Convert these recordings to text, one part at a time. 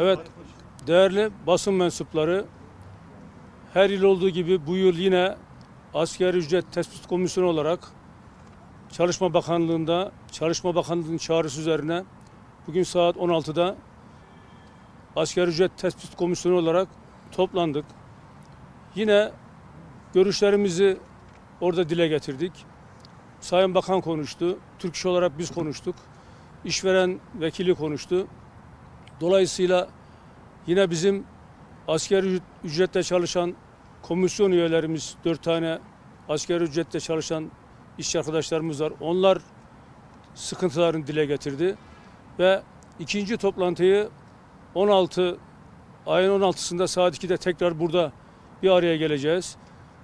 Evet, değerli basın mensupları, her yıl olduğu gibi bu yıl yine Asgari Ücret Tespit Komisyonu olarak Çalışma Bakanlığı'nda, Çalışma Bakanlığı'nın çağrısı üzerine bugün saat 16'da Asgari Ücret Tespit Komisyonu olarak toplandık. Yine görüşlerimizi orada dile getirdik. Sayın Bakan konuştu, Türk İş olarak biz konuştuk, işveren vekili konuştu. Dolayısıyla yine bizim asgari ücretle çalışan komisyon üyelerimiz, dört tane asgari ücretle çalışan iş arkadaşlarımız var. Onlar sıkıntılarını dile getirdi. Ve ikinci toplantıyı 16 ayın 16'sında saat 2'de tekrar burada bir araya geleceğiz.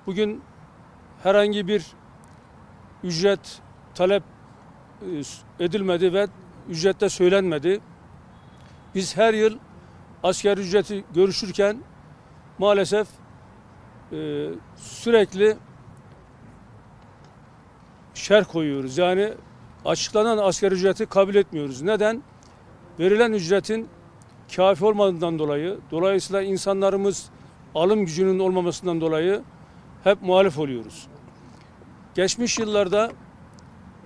Bugün herhangi bir ücret talep e, edilmedi ve ücrette söylenmedi. Biz her yıl asgari ücreti görüşürken maalesef e, sürekli şer koyuyoruz. Yani açıklanan asgari ücreti kabul etmiyoruz. Neden? Verilen ücretin kafi olmadığından dolayı, dolayısıyla insanlarımız alım gücünün olmamasından dolayı hep muhalif oluyoruz. Geçmiş yıllarda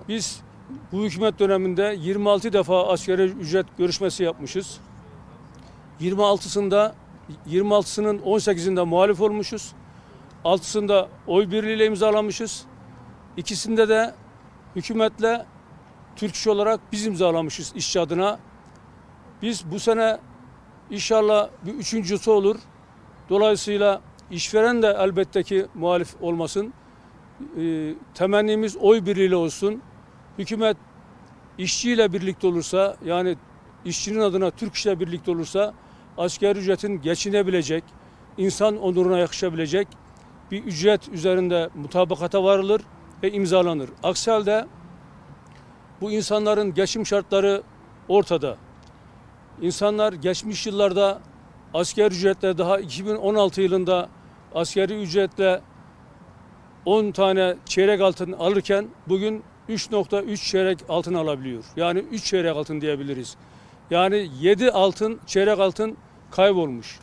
biz bu hükümet döneminde 26 defa asgari ücret görüşmesi yapmışız. 26'sında 26'sının 18'inde muhalif olmuşuz. 6'sında oy birliğiyle imzalamışız. İkisinde de hükümetle Türk İş olarak biz imzalamışız işçi adına. Biz bu sene inşallah bir üçüncüsü olur. Dolayısıyla işveren de elbette ki muhalif olmasın. Ee, temennimiz oy birliğiyle olsun. Hükümet işçiyle birlikte olursa yani işçinin adına Türk İş'le birlikte olursa asgari ücretin geçinebilecek, insan onuruna yakışabilecek bir ücret üzerinde mutabakata varılır ve imzalanır. Aksi halde bu insanların geçim şartları ortada. İnsanlar geçmiş yıllarda asgari ücretle daha 2016 yılında asgari ücretle 10 tane çeyrek altın alırken bugün 3.3 çeyrek altın alabiliyor. Yani 3 çeyrek altın diyebiliriz. Yani 7 altın, çeyrek altın kaybolmuş.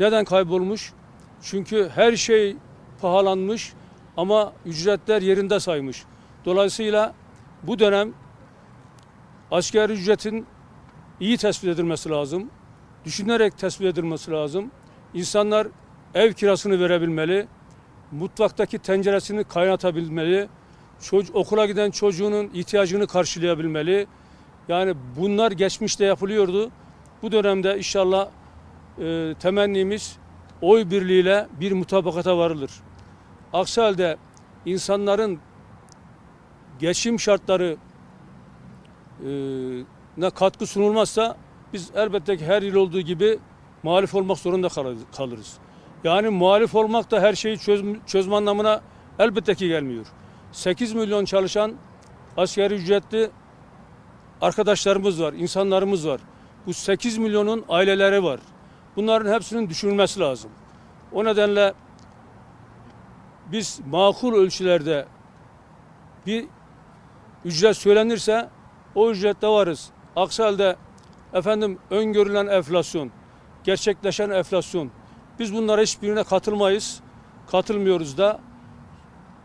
Neden kaybolmuş? Çünkü her şey pahalanmış ama ücretler yerinde saymış. Dolayısıyla bu dönem asgari ücretin iyi tespit edilmesi lazım. Düşünerek tespit edilmesi lazım. İnsanlar ev kirasını verebilmeli. Mutfaktaki tenceresini kaynatabilmeli. Çocuk, okula giden çocuğunun ihtiyacını karşılayabilmeli. Yani bunlar geçmişte yapılıyordu. Bu dönemde inşallah e, temennimiz oy birliğiyle bir mutabakata varılır. Aksi halde insanların geçim şartları e, ne katkı sunulmazsa biz elbette ki her yıl olduğu gibi muhalif olmak zorunda kalırız. Yani muhalif olmak da her şeyi çözme, çözme anlamına elbette ki gelmiyor. 8 milyon çalışan asgari ücretli arkadaşlarımız var, insanlarımız var. Bu 8 milyonun aileleri var. Bunların hepsinin düşünülmesi lazım. O nedenle biz makul ölçülerde bir ücret söylenirse o ücrette varız. Aksi halde efendim öngörülen enflasyon, gerçekleşen enflasyon biz bunlara hiçbirine katılmayız. Katılmıyoruz da.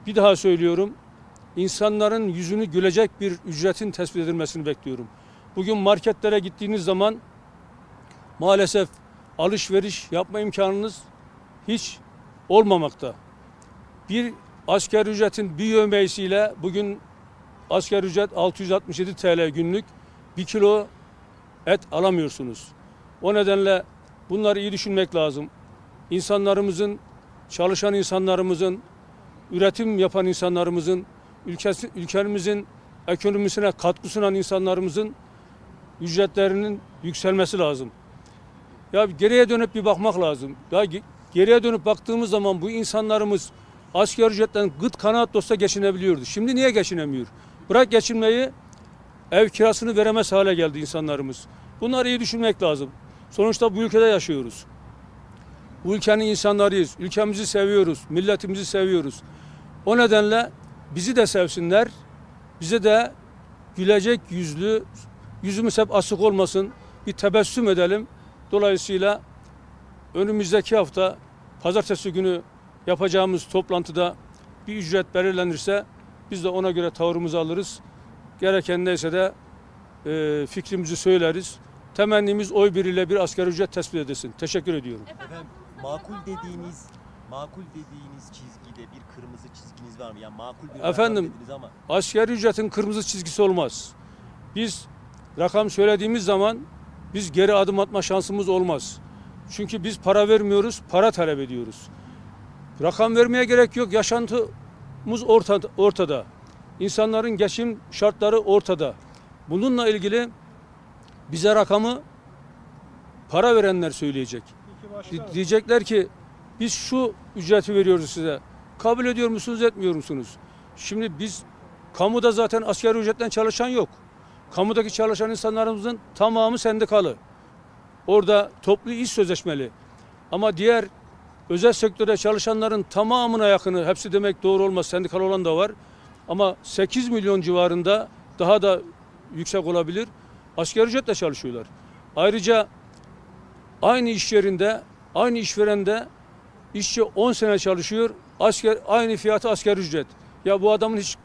Bir daha söylüyorum. insanların yüzünü gülecek bir ücretin tespit edilmesini bekliyorum. Bugün marketlere gittiğiniz zaman maalesef alışveriş yapma imkanınız hiç olmamakta. Bir asgari ücretin bir yövmeyesiyle bugün asgari ücret 667 TL günlük bir kilo et alamıyorsunuz. O nedenle bunları iyi düşünmek lazım. İnsanlarımızın, çalışan insanlarımızın, üretim yapan insanlarımızın, ülkesi, ülkemizin ekonomisine katkı sunan insanlarımızın ücretlerinin yükselmesi lazım. Ya geriye dönüp bir bakmak lazım. Ya geriye dönüp baktığımız zaman bu insanlarımız asgari ücretten gıt kanaat olsa geçinebiliyordu. Şimdi niye geçinemiyor? Bırak geçinmeyi ev kirasını veremez hale geldi insanlarımız. Bunları iyi düşünmek lazım. Sonuçta bu ülkede yaşıyoruz. Bu ülkenin insanlarıyız. Ülkemizi seviyoruz. Milletimizi seviyoruz. O nedenle bizi de sevsinler. Bize de gülecek yüzlü, yüzümüz hep asık olmasın. Bir tebessüm edelim. Dolayısıyla önümüzdeki hafta pazartesi günü yapacağımız toplantıda bir ücret belirlenirse biz de ona göre tavrımızı alırız. Gereken neyse de e, fikrimizi söyleriz. Temennimiz oy birliğiyle bir asgari ücret tespit edilsin. Teşekkür ediyorum. Efendim makul dediğiniz makul dediğiniz çizgide bir kırmızı çizginiz var mı? Yani makul bir rakam Efendim, dediniz ama Asgari ücretin kırmızı çizgisi olmaz. Biz rakam söylediğimiz zaman biz geri adım atma şansımız olmaz. Çünkü biz para vermiyoruz, para talep ediyoruz. Rakam vermeye gerek yok. Yaşantımız ortada. ortada. İnsanların geçim şartları ortada. Bununla ilgili bize rakamı para verenler söyleyecek. Di- Diyecekler ki biz şu ücreti veriyoruz size. Kabul ediyor musunuz, etmiyor musunuz? Şimdi biz kamuda zaten asgari ücretten çalışan yok. Kamudaki çalışan insanlarımızın tamamı sendikalı. Orada toplu iş sözleşmeli. Ama diğer özel sektörde çalışanların tamamına yakını, hepsi demek doğru olmaz, sendikal olan da var. Ama 8 milyon civarında daha da yüksek olabilir. Asgari ücretle çalışıyorlar. Ayrıca aynı iş yerinde, aynı işverende işçi 10 sene çalışıyor, asker aynı fiyatı asgari ücret. Ya bu adamın hiç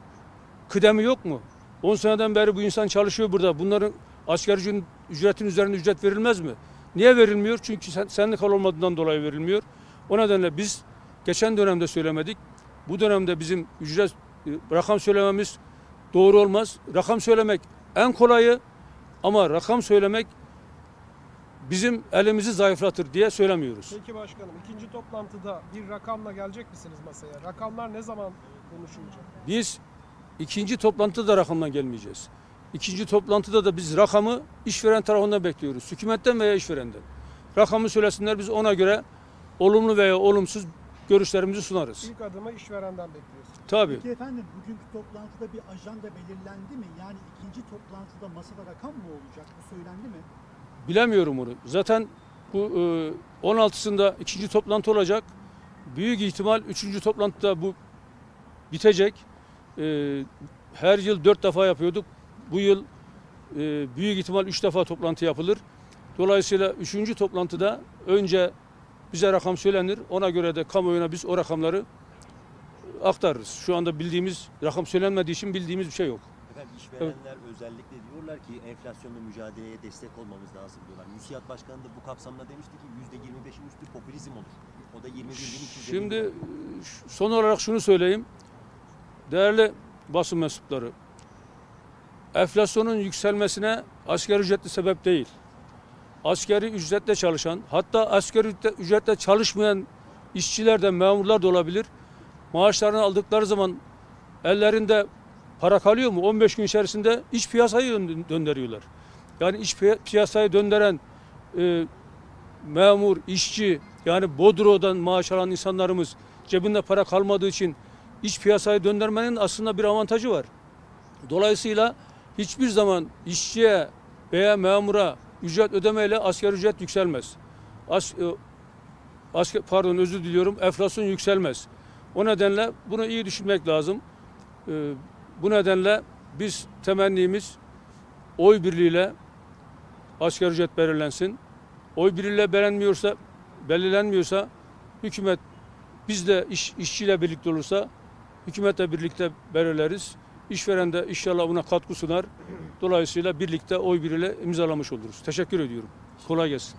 kıdemi yok mu? 10 seneden beri bu insan çalışıyor burada. Bunların ücretin- ücretin üzerine ücret verilmez mi? Niye verilmiyor? Çünkü sen, sendikal olmadığından dolayı verilmiyor. O nedenle biz geçen dönemde söylemedik. Bu dönemde bizim ücret e, rakam söylememiz doğru olmaz. Rakam söylemek en kolayı ama rakam söylemek bizim elimizi zayıflatır diye söylemiyoruz. Peki başkanım ikinci toplantıda bir rakamla gelecek misiniz masaya? Rakamlar ne zaman konuşulacak? Biz ikinci toplantıda da rakamdan gelmeyeceğiz. İkinci toplantıda da biz rakamı işveren tarafından bekliyoruz. Hükümetten veya işverenden. Rakamı söylesinler biz ona göre olumlu veya olumsuz görüşlerimizi sunarız. İlk adımı işverenden bekliyorsunuz. Tabii. Peki efendim bugünkü toplantıda bir ajanda belirlendi mi? Yani ikinci toplantıda masada rakam mı olacak? Bu söylendi mi? Bilemiyorum onu. Zaten bu e, 16'sında ikinci toplantı olacak. Büyük ihtimal üçüncü toplantıda bu bitecek. E, her yıl dört defa yapıyorduk. Bu yıl e, büyük ihtimal üç defa toplantı yapılır. Dolayısıyla üçüncü toplantıda önce bize rakam söylenir. Ona göre de kamuoyuna biz o rakamları aktarırız. Şu anda bildiğimiz rakam söylenmediği için bildiğimiz bir şey yok. Efendim işverenler özellikle diyorlar ki enflasyonla mücadeleye destek olmamız lazım diyorlar. MÜSİAD Başkanı da bu kapsamda demişti ki %25'in üstü popülizm olur. O da 21.250 Şimdi e, son olarak şunu söyleyeyim. Değerli basın mensupları. Enflasyonun yükselmesine asgari ücretli sebep değil. Asgari ücretle çalışan, hatta asgari ücretle çalışmayan işçiler de memurlar da olabilir. Maaşlarını aldıkları zaman ellerinde para kalıyor mu? 15 gün içerisinde iç piyasayı dön- döndürüyorlar. Yani iç piya- piyasayı döndüren e, memur, işçi yani Bodro'dan maaş alan insanlarımız cebinde para kalmadığı için iç piyasayı döndürmenin aslında bir avantajı var. Dolayısıyla hiçbir zaman işçiye veya memura ücret ödemeyle asgari ücret yükselmez. As, e, asker, pardon özür diliyorum enflasyon yükselmez. O nedenle bunu iyi düşünmek lazım. E, bu nedenle biz temennimiz oy birliğiyle asgari ücret belirlensin. Oy birliğiyle beğenmiyorsa, belirlenmiyorsa hükümet biz de iş, işçiyle birlikte olursa hükümetle birlikte belirleriz. İşveren de inşallah buna katkı sunar. Dolayısıyla birlikte oy birliğiyle imzalamış oluruz. Teşekkür ediyorum. Kolay gelsin.